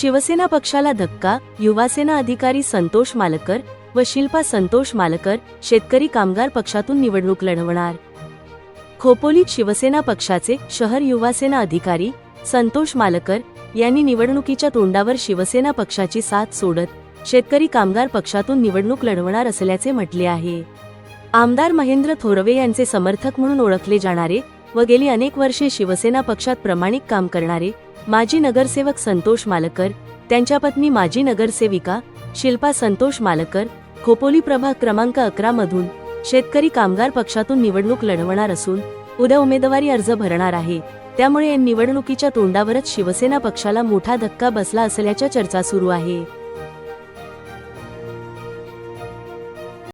शिवसेना पक्षाला धक्का युवासेना अधिकारी संतोष मालकर व शिल्पा संतोष मालकर शेतकरी कामगार पक्षातून निवडणूक लढवणार. खोपोलीत शिवसेना पक्षाचे शहर युवासेना अधिकारी संतोष मालकर यांनी निवडणुकीच्या तोंडावर शिवसेना पक्षाची साथ सोडत शेतकरी कामगार पक्षातून निवडणूक लढवणार असल्याचे म्हटले आहे. आमदार महेंद्र थोरवे यांचे समर्थक म्हणून ओळखले जाणारे व गेली अनेक वर्षे शिवसेना पक्षात प्रामाणिक काम करणारे माजी नगरसेवक संतोष मालकर त्यांच्या पत्नी माजी नगरसेविका शिल्पा संतोष मालकर खोपोली प्रभाग क्रमांक अकरा मधून शेतकरी कामगार पक्षातून निवडणूक लढवणार असून उद्या उमेदवारी अर्ज भरणार आहे. त्यामुळे निवडणुकीच्या तोंडावरच शिवसेना पक्षाला मोठा धक्का बसला असल्याच्या चर्चा सुरू आहे.